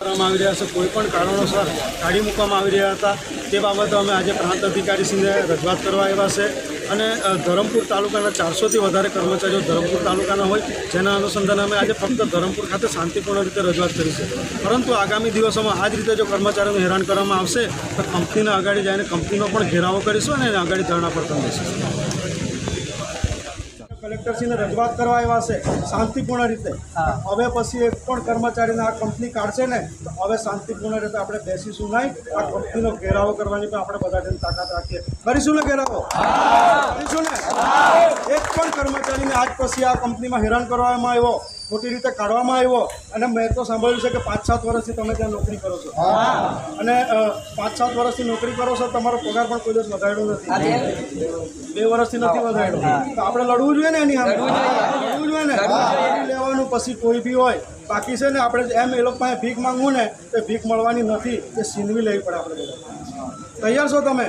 કરવામાં આવી રહ્યા છે, કોઈ પણ કારણોસર કાઢી મૂકવામાં આવી રહ્યા હતા. તે બાબતે અમે આજે પ્રાંત અધિકારીશ્રીને રજૂઆત કરવા આવ્યા છે અને ધરમપુર તાલુકાના ચારસોથી વધારે કર્મચારીઓ ધરમપુર તાલુકાના હોય, જેના અનુસંધાને અમે આજે ફક્ત ધરમપુર ખાતે શાંતિપૂર્ણ રીતે રજૂઆત કરી છે. પરંતુ આગામી દિવસોમાં આ જ રીતે જો કર્મચારીઓને હેરાન કરવામાં આવશે, તો કંપનીના આગળ જઈને કંપનીનો પણ ઘેરાવો કરીશું અને આગળ ધરણા પર બેસીશું. કલેક્ટરશ્રીને રજૂઆત કરવા આવ્યા છે શાંતિપૂર્ણ રીતે. હવે પછી એક પણ કર્મચારીને આ કંપની કાઢશે ને તો હવે શાંતિપૂર્ણ રીતે આપણે બેસીશું નહીં. આ કંપનીનો ઘેરાવો કરવાની પણ આપણે બધા જણ તાકાત રાખીએ. કરીશું ને ઘેરાવો? કરીશું ને? એક પણ કર્મચારીને આજ પછી આ કંપનીમાં હેરાન કરવામાં આવ્યો. ખોટી રીતે કાઢવામાં આવ્યો અને મેં તો સાંભળ્યું છે કે પાંચ સાત વર્ષથી તમે ત્યાં નોકરી કરો છો. અને પાંચ સાત વર્ષથી નોકરી કરો છો તમારો પગાર પણ કોઈ દિવસ વધાર્યો નથી. બે વર્ષથી નથી વધાર્યો. તો આપણે લડવું જોઈએ ને એની લડવું જોઈએ. ને? લડી લેવાનું પછી કોઈ બી હોય. બાકી છે ને આપણે એમ એ લોકો પાસે ભીખ માંગવું ને તો ભીખ મળવાની નથી. એ છીનવી લેવી પડે આપણે તૈયાર છો તમે?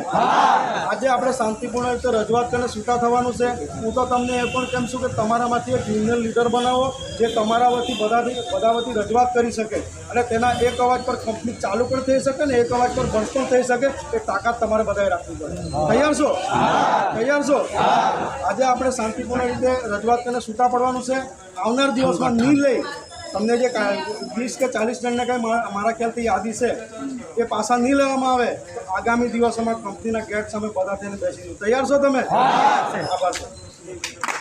આપણે શાંતિપૂર્ણ રીતે રજૂઆત કરીને છૂટા થવાનું છે, હું તો તમને એ પણ કેમ છું કે તમારામાંથી એક યુનિયન લીડર બનાવો, જે તમારા વતી બધાથી બધા વતી રજૂઆત કરી શકે અને તેના એક અવાજ પર કંપની ચાલુ પણ થઈ શકે ને એક અવાજ પર બંધ પણ થઈ શકે એ તાકાત તમારે બધાએ રાખવી પડે. તૈયાર છો? તૈયાર છો? આજે આપણે શાંતિપૂર્ણ રીતે રજૂઆત કરીને છૂટા પડવાનું છે. આવનાર દિવસમાં નહીં લઈ તમને જે વીસ કે ચાલીસ જણને કંઈ મારા ખ્યાલથી યાદી છે એ પાછા નહીં લેવામાં આવે તો આગામી દિવસોમાં કંપનીના ગેટ સામે બધા થઈને બેસીશું. તૈયાર છો તમે? આભાર